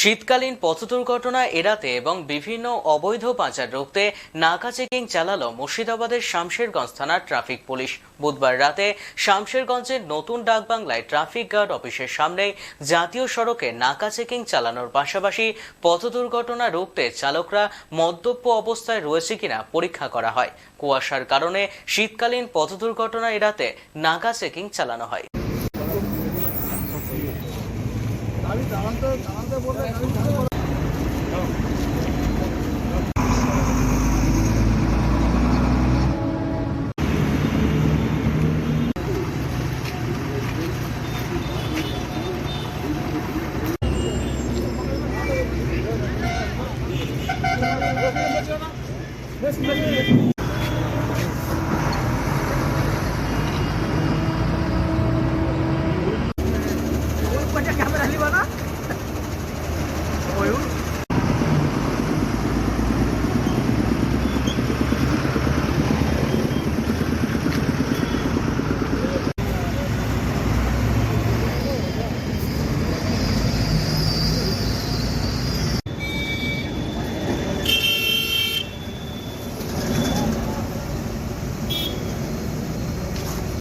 শীতকালীন পথ দুর্ঘটনা এড়াতে এবং বিভিন্ন অবৈধ পাচার রুখতে নাকা চেকিং চালালো মুর্শিদাবাদের শামশেরগঞ্জ থানার ট্রাফিক পুলিশ। বুধবার রাতে শামশেরগঞ্জের নতুন ডাকবাংলায় ট্রাফিক গার্ড অফিসের সামনে জাতীয় সড়কে নাকা চেকিং চালানোর পাশাপাশি পথ দুর্ঘটনা রুখতে চালকরা মদ্যপ অবস্থায় রয়েছে কিনা পরীক্ষা করা হয়। কুয়াশার কারণে শীতকালীন পথ দুর্ঘটনা এড়াতে নাকা চেকিং চালানো হয়। Banyak kamera di mana?